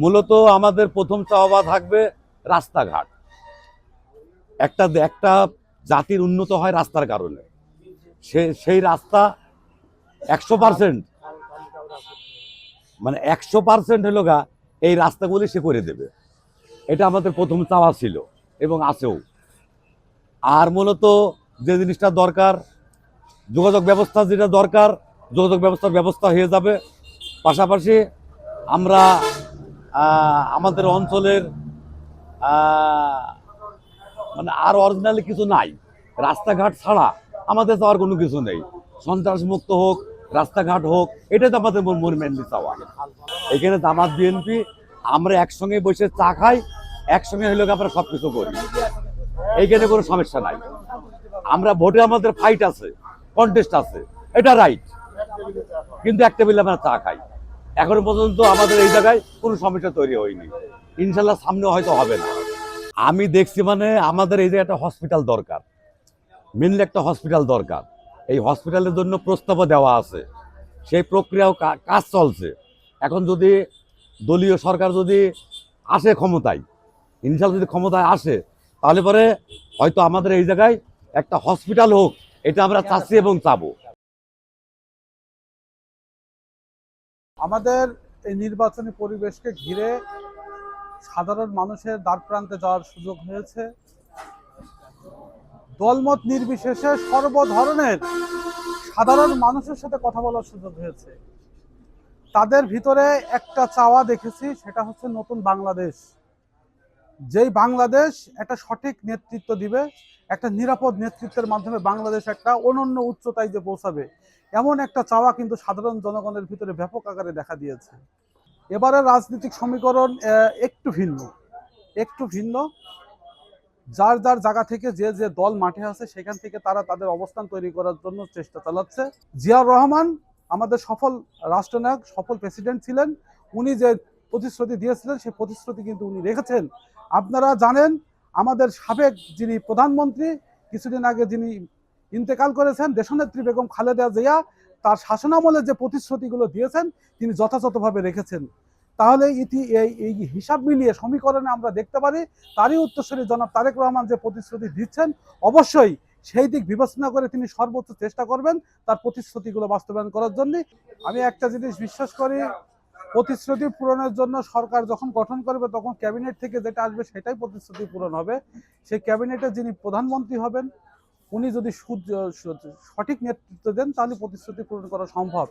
মূলত আমাদের প্রথম চাওয়া থাকবে রাস্তাঘাট। একটা একটা জাতির উন্নত হয় রাস্তার কারণে। সে সেই রাস্তা একশো পার্সেন্ট। মানে একশো পার্সেন্ট হলো গা, এই রাস্তাগুলি সে করে দেবে। এটা আমাদের প্রথম চাওয়া ছিল এবং আছেও। আর মূলত যে জিনিসটা দরকার, যোগাযোগ ব্যবস্থা যেটা দরকার, যোগাযোগ ব্যবস্থার ব্যবস্থা হয়ে যাবে। পাশাপাশি আমরা আমাদের অঞ্চলের মানে আর অরিজিনালি কিছু নাই। রাস্তাঘাট ছাড়া আমাদের চাওয়ার কোনো কিছু নেই। সন্ত্রাস মুক্ত হোক, রাস্তাঘাট হোক, এটাই তো আমাদের মূল মেনলি চাওয়া। এখানে জামাত বিএনপি আমরা একসঙ্গে বসে চা খাই, একসঙ্গে হইলে আমরা সব কিছু করি। এইখানে কোনো সমস্যা নাই। আমরা ভোটে আমাদের ফাইট আছে কন্টেস্ট আছে, এটা রাইট কিন্তু এক টেবিলে আমরা চা খাই। এখনও পর্যন্ত আমাদের এই জায়গায় কোনো সমস্যা তৈরি হয়নি। ইনশাল্লাহ সামনে হয়তো হবে না। আমি দেখছি মানে আমাদের এই যে একটা হসপিটাল দরকার। মেনলি একটা হসপিটাল দরকার। এই হসপিটালের জন্য প্রস্তাবও দেওয়া আছে। সেই প্রক্রিয়াও কাজ চলছে। এখন যদি দলীয় সরকার যদি আসে ক্ষমতায়, ইনশাল্লাহ যদি ক্ষমতায় আসে, তাহলে পরে হয়তো আমাদের এই জায়গায় একটা হসপিটাল হোক, এটা আমরা চাচ্ছি এবং চাবো। আমাদের এই নির্বাচনী পরিবেশকে ঘিরে সাধারণ মানুষের দ্বার প্রান্তে যাওয়ার সুযোগ হয়েছে। দলমত নির্বিশেষে সর্ব ধরনের সাধারণ মানুষের সাথে কথা বলার সুযোগ হয়েছে। তাদের ভিতরে একটা চাওয়া দেখেছি, সেটা হচ্ছে নতুন বাংলাদেশ। যেই বাংলাদেশ একটা সঠিক নেতৃত্ব দিবে, একটা নিরাপদ নেতৃত্বের মাধ্যমে বাংলাদেশ একটা অনন্য উচ্চতায় যে পৌঁছাবে, এমন একটা চাওয়া কিন্তু সাধারণ জনগণের ভিতরে ব্যাপক আকারে দেখা দিয়েছে। এবারের রাজনৈতিক সমীকরণ একটু ভিন্ন একটু ভিন্ন। যার যার জায়গা থেকে যে যে দল মাঠে আছে, সেখান থেকে তারা তাদের অবস্থান তৈরি করার জন্য চেষ্টা চালাচ্ছে। জিয়াউর রহমান, আমাদের সফল রাষ্ট্রনায়ক, সফল প্রেসিডেন্ট ছিলেন। উনি যে প্রতিশ্রুতি দিয়েছিলেন, সেই প্রতিশ্রুতি কিন্তু উনি রেখেছেন। আপনারা জানেন, আমাদের সাবেক যিনি প্রধানমন্ত্রী, কিছুদিন আগে যিনি ইন্তেকাল করেছেন, দেশনেত্রী বেগম খালেদা জিয়া, তার শাসনামলে যে প্রতিশ্রুতিগুলো দিয়েছেন, তিনি যথাযথভাবে রেখেছেন। তাহলে ইতি এই এই হিসাব মিলিয়ে সমীকরণে আমরা দেখতে পারি, তারই উত্তরসূরি জনাব তারেক রহমান যে প্রতিশ্রুতি দিচ্ছেন, অবশ্যই সেই দিক বিবেচনা করে তিনি সর্বোচ্চ চেষ্টা করবেন তার প্রতিশ্রুতিগুলো বাস্তবায়ন করার জন্য। আমি একটা জিনিস বিশ্বাস করি প্রতিশ্রুতি পূরণের জন্য সরকার যখন গঠন করবে, তখন ক্যাবিনেট থেকে যেটা আসবে সেটাই প্রতিশ্রুতি পূরণ হবে। সেই ক্যাবিনেটে যিনি প্রধানমন্ত্রী হবেন, উনি যদি সঠিক নেতৃত্ব দেন, তাহলে প্রতিশ্রুতি পূরণ করা সম্ভব।